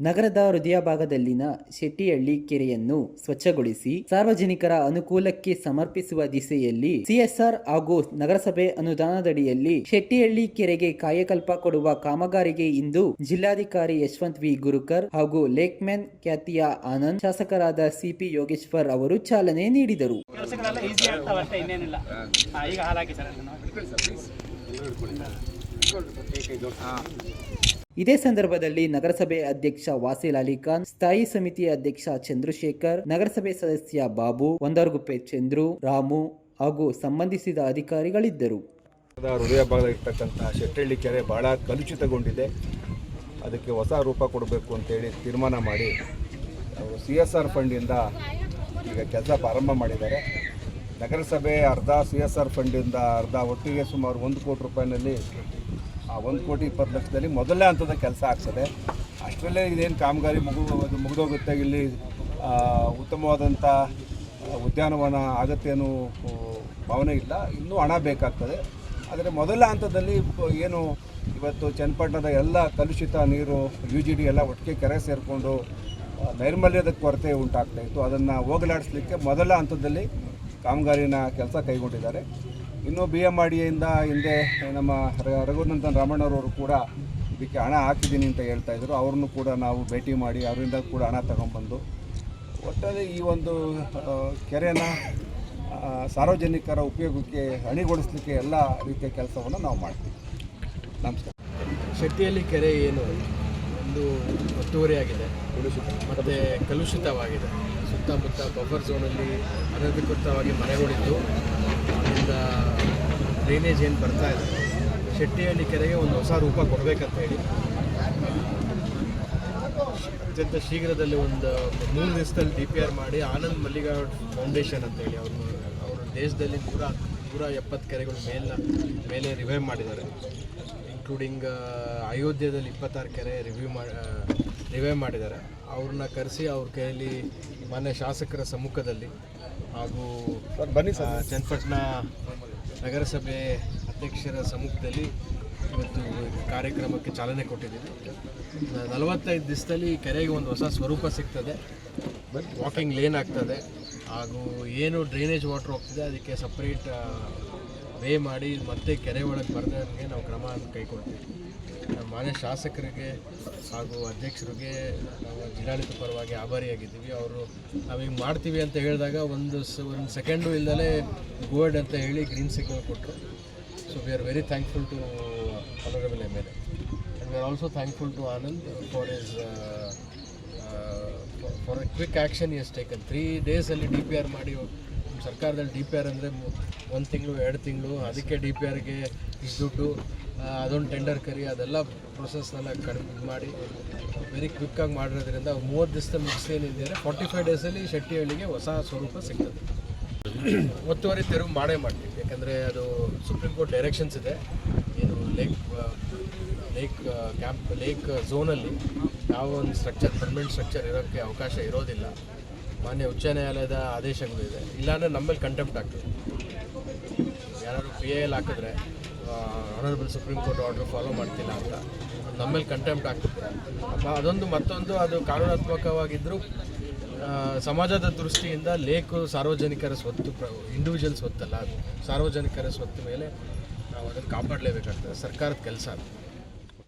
ನಗರದ ಹೃದಯ ಭಾಗದಲ್ಲಿನ ಶೆಟ್ಟಿಹಳ್ಳಿ ಕೆರೆಯನ್ನು ಸ್ವಚ್ಛಗೊಳಿಸಿ ಸಾರ್ವಜನಿಕರ ಅನುಕೂಲಕ್ಕೆ ಸಮರ್ಪಿಸುವ ದಿಸೆಯಲ್ಲಿ ಸಿಎಸ್ಆರ್ ಹಾಗೂ ನಗರಸಭೆ ಅನುದಾನದಡಿಯಲ್ಲಿ ಶೆಟ್ಟಿಹಳ್ಳಿ ಕೆರೆಗೆ ಕಾಯಕಲ್ಪ ಕೊಡುವ ಕಾಮಗಾರಿಗೆ ಇಂದು ಜಿಲ್ಲಾಧಿಕಾರಿ ಯಶವಂತ್ ವಿ. ಗುರುಕರ್ ಹಾಗೂ ಲೇಕ್ಮ್ಯಾನ್ ಖ್ಯಾತಿಯ ಆನಂದ್ ಶಾಸಕರಾದ ಸಿಪಿ ಯೋಗೇಶ್ವರ್ ಅವರು ಚಾಲನೆ ನೀಡಿದರು. ಇದೇ ಸಂದರ್ಭದಲ್ಲಿ ನಗರಸಭೆ ಅಧ್ಯಕ್ಷ ವಾಸಿಲ್ ಅಲಿ ಖಾನ್, ಸ್ಥಾಯಿ ಸಮಿತಿ ಅಧ್ಯಕ್ಷ ಚಂದ್ರಶೇಖರ್, ನಗರಸಭೆ ಸದಸ್ಯ ಬಾಬು, ಒಂದರ್ಗುಪ್ಪೆ ಚಂದ್ರು, ರಾಮು ಹಾಗೂ ಸಂಬಂಧಿಸಿದ ಅಧಿಕಾರಿಗಳಿದ್ದರು. ಹೃದಯ ಭಾಗದಲ್ಲಿರ್ತಕ್ಕಂಥ ಶೆಟ್ಟಳ್ಳಿ ಕೆರೆ ಬಹಳ ಕಲುಷಿತಗೊಂಡಿದೆ. ಅದಕ್ಕೆ ಹೊಸ ರೂಪ ಕೊಡಬೇಕು ಅಂತೇಳಿ ತೀರ್ಮಾನ ಮಾಡಿ ಸಿ ಎಸ್ ಆರ್ ಫಂಡಿಂದ ಈಗ ಕೆಲಸ ಪ್ರಾರಂಭ ಮಾಡಿದ್ದಾರೆ. ನಗರಸಭೆ ಅರ್ಧ ಸಿ ಎಸ್ ಆರ್ ಫಂಡಿಂದ ಅರ್ಧ ಒಟ್ಟಿಗೆ ಸುಮಾರು ಒಂದು ಕೋಟಿ ರೂಪಾಯಿನಲ್ಲಿ ಆ ಒಂದು ಕೋಟಿ ಇಪ್ಪತ್ತು ಲಕ್ಷದಲ್ಲಿ ಮೊದಲನೇ ಹಂತದ ಕೆಲಸ ಆಗ್ತದೆ. ಅಷ್ಟರಲ್ಲೇ ಇದೇನು ಕಾಮಗಾರಿ ಮುಗು ಮುಗಿದೋಗುತ್ತೆ, ಇಲ್ಲಿ ಉತ್ತಮವಾದಂಥ ಉದ್ಯಾನವನ ಆಗತ್ತೆ ಭಾವನೆ ಇಲ್ಲ. ಇನ್ನೂ ಹಣ ಬೇಕಾಗ್ತದೆ. ಆದರೆ ಮೊದಲ ಹಂತದಲ್ಲಿ ಏನು ಇವತ್ತು ಚನ್ನಪಟ್ಟಣದ ಎಲ್ಲ ಕಲುಷಿತ ನೀರು ಯು ಜಿ ಡಿ ಎಲ್ಲ ಒಟ್ಟಿಗೆ ಕೆರೆ ಸೇರಿಕೊಂಡು ನೈರ್ಮಲ್ಯದ ಕೊರತೆ ಉಂಟಾಗ್ತಾ ಇತ್ತು. ಅದನ್ನು ಹೋಗಲಾಡಿಸ್ಲಿಕ್ಕೆ ಮೊದಲ ಹಂತದಲ್ಲಿ ಕಾಮಗಾರಿನ ಕೆಲಸ ಕೈಗೊಂಡಿದ್ದಾರೆ. ಇನ್ನು ಬಿ ಎಂ ಆರ್ ಡಿಯಿಂದ ಹಿಂದೆ ನಮ್ಮ ರಘುನಂದನ್ ರಾಮಣ್ಣರವರು ಕೂಡ ಇದಕ್ಕೆ ಹಣ ಹಾಕಿದ್ದೀನಿ ಅಂತ ಹೇಳ್ತಾ ಇದ್ರು. ಅವ್ರನ್ನೂ ಕೂಡ ನಾವು ಭೇಟಿ ಮಾಡಿ ಅವರಿಂದ ಕೂಡ ಹಣ ತಗೊಂಡ್ಬಂದು ಒಟ್ಟಾರೆ ಈ ಒಂದು ಕೆರೆನ ಸಾರ್ವಜನಿಕರ ಉಪಯೋಗಕ್ಕೆ ಅಣಿಗೊಳಿಸಲಿಕ್ಕೆ ಎಲ್ಲ ರೀತಿಯ ಕೆಲಸವನ್ನು ನಾವು ಮಾಡ್ತೀವಿ. ನಮಸ್ಕಾರ. ಶೆಟ್ಟಿಯಲ್ಲಿ ಕೆರೆ ಏನು? ಒಂದು ಒತ್ತುವರಿಯಾಗಿದೆ ಮತ್ತು ಕಲುಷಿತವಾಗಿದೆ. ಸುತ್ತಮುತ್ತ ಬಫರ್ ಝೋನಲ್ಲಿ ಅನಧಿಕೃತವಾಗಿ ಮನೆಗಳಿದ್ದು. ಅದರಿಂದ ಡ್ರೈನೇಜ್ ಏನು ಬರ್ತಾ ಇದೆ? ಶೆಟ್ಟಿಹಳ್ಳಿ ಕೆರೆಗೆ ಒಂದು ಹೊಸ ರೂಪ ಕೊಡಬೇಕಂತ ಹೇಳಿ ಅತ್ಯಂತ ಶೀಘ್ರದಲ್ಲಿ ಒಂದು ಮೂರು ದಿವಸದಲ್ಲಿ ಡಿ ಪಿ ಆರ್ ಮಾಡಿ ಆನಂದ್ ಮಲ್ಲಿಗಾರ್ಡ್ ಫೌಂಡೇಶನ್ ಅಂತ ಹೇಳಿ ಅವರು ಅವರು ದೇಶದಲ್ಲಿ ನೂರ ನೂರ ಎಪ್ಪತ್ತು ಕೆರೆಗಳು ಮೇಲಿನ ಮೇಲೆ ರಿವೈವ್ ಮಾಡಿದ್ದಾರೆ. ಇನ್ಕ್ಲೂಡಿಂಗ್ ಅಯೋಧ್ಯೆಯಲ್ಲಿ ಇಪ್ಪತ್ತಾರು ಕೆರೆ ರಿವ್ಯೂ ಮಾಡಿ ರಿವೈವ್ ಮಾಡಿದ್ದಾರೆ. ಅವ್ರನ್ನ ಕರೆಸಿ ಅವ್ರ ಕೈಯಲ್ಲಿ ಮಾನ್ಯ ಶಾಸಕರ ಸಮ್ಮುಖದಲ್ಲಿ ಹಾಗೂ ಬನ್ನಿ ಸರ್. ಚನ್ನಪಟ್ಟಣ ನಗರಸಭೆ ಅಧ್ಯಕ್ಷರ ಸಮ್ಮುಖದಲ್ಲಿ ಇವತ್ತು ಕಾರ್ಯಕ್ರಮಕ್ಕೆ ಚಾಲನೆ ಕೊಟ್ಟಿದ್ದೀವಿ. ನಲವತ್ತೈದು ದಿವಸದಲ್ಲಿ ಕೆರೆಗೆ ಒಂದು ಹೊಸ ಸ್ವರೂಪ ಸಿಗ್ತದೆ. ವಾಕಿಂಗ್ ಲೇನ್ ಆಗ್ತದೆ. ಹಾಗೂ ಏನು ಡ್ರೈನೇಜ್ ವಾಟರ್ ಹೋಗ್ತಿದೆ ಅದಕ್ಕೆ ಸಪ್ರೇಟ್ ವೇ ಮಾಡಿ ಮತ್ತೆ ಕೆರೆ ಒಳಗೆ ಬರ್ದಂಗೆ ನಾವು ಕ್ರಮ ಕೈಗೊಳ್ತೀವಿ ಮಾನ್ಯ ಶಾಸಕರಿಗೆ ಹಾಗೂ ಅಧ್ಯಕ್ಷರಿಗೆ ನಾವು ಜಿಲ್ಲಾಡಳಿತ ಪರವಾಗಿ ಆಭಾರಿಯಾಗಿದ್ದೀವಿ. ಅವರು ನಾವು ಹಿಂಗೆ ಮಾಡ್ತೀವಿ ಅಂತ ಹೇಳಿದಾಗ ಒಂದು ಸ, ಒಂದು ಸೆಕೆಂಡು ಇಲ್ಲದೇ ಗೋಲ್ಡ್ ಅಂತ ಹೇಳಿ ಗ್ರೀನ್ ಸಿಗ್ನಲ್ ಕೊಟ್ಟರು so we are very thankful to honourable M L A and we are also thankful to Anand for is for a quick action is taken three ಡೇಸಲ್ಲಿ ಡಿ ಪಿ ಆರ್ ಮಾಡಿ ಸರ್ಕಾರದಲ್ಲಿ D P R ಅಂದರೆ ಒಂದು ತಿಂಗಳು, ಎರಡು ತಿಂಗಳು, ಅದಕ್ಕೆ D P ಆರ್ಗೆ ದುಡ್ಡು ಅದೊಂದು ಟೆಂಡರ್ ಕರಿ, ಅದೆಲ್ಲ ಪ್ರೊಸೆಸ್ನೆಲ್ಲ ಕಡಿಮೆ ಮಾಡಿ ವೆರಿ ಕ್ವಿಕ್ಕಾಗಿ ಮಾಡಿರೋದ್ರಿಂದ ಮೂವತ್ತು ದಿವಸದ ಮಿಕ್ಸ್ ಏನಿದೆ ಫಾರ್ಟಿ ಫೈವ್ ಡೇಸಲ್ಲಿ ಶೆಟ್ಟಿಹಳ್ಳಿಗೆ ಹೊಸ ಸ್ವರೂಪ ಸಿಗ್ತದೆ. ಒತ್ತುವರಿ ತೆರವು ಮಾಡೇ ಮಾಡ್ತೀವಿ, ಯಾಕಂದರೆ ಅದು ಸುಪ್ರೀಂ ಕೋರ್ಟ್ ಡೈರೆಕ್ಷನ್ಸ್ ಇದೆ. ಏನು ಲೇಕ್ ಲೇಕ್ ಕ್ಯಾಂಪ್ ಲೇಕ್ ಝೋನಲ್ಲಿ ಯಾವ ಒಂದು ಸ್ಟ್ರಕ್ಚರ್ ಪರ್ಮನೆಂಟ್ ಸ್ಟ್ರಕ್ಚರ್ ಇರೋಕ್ಕೆ ಅವಕಾಶ ಇರೋದಿಲ್ಲ. ಮಾನ್ಯ ಉಚ್ಚ ನ್ಯಾಯಾಲಯದ ಆದೇಶಗಳು ಇದೆ. ಇಲ್ಲಾಂದರೆ ನಮ್ಮಲ್ಲಿ ಕಂಟೆಂಪ್ಟ್ ಆಗ್ತದೆ. ಯಾರಾದರೂ ಪಿ ಎಲ್ ಹಾಕಿದ್ರೆ honourable supreme court order follow ಮಾಡ್ತಿಲ್ಲ ಅಂತ. ನಮ್ಮಲ್ಲಿ ಕಂಟೆಂಪ್ಟ್ ಆಗ್ತದೆ. ಅದೊಂದು ಮತ್ತೊಂದು, ಅದು ಕಾನೂನಾತ್ಮಕವಾಗಿದ್ದರೂ ಸಮಾಜದ ದೃಷ್ಟಿಯಿಂದ ಲೇಖು ಸಾರ್ವಜನಿಕರ ಸ್ವತ್ತು ಪ್ರ ಇಂಡಿವಿಜುವಲ್ ಸ್ವತ್ತಲ್ಲ ಅದು. ಸಾರ್ವಜನಿಕರ ಸ್ವತ್ತು ಮೇಲೆ ನಾವು ಅದನ್ನು ಕಾಪಾಡಲೇಬೇಕಾಗ್ತದೆ. ಸರ್ಕಾರದ ಕೆಲಸ ಅದು.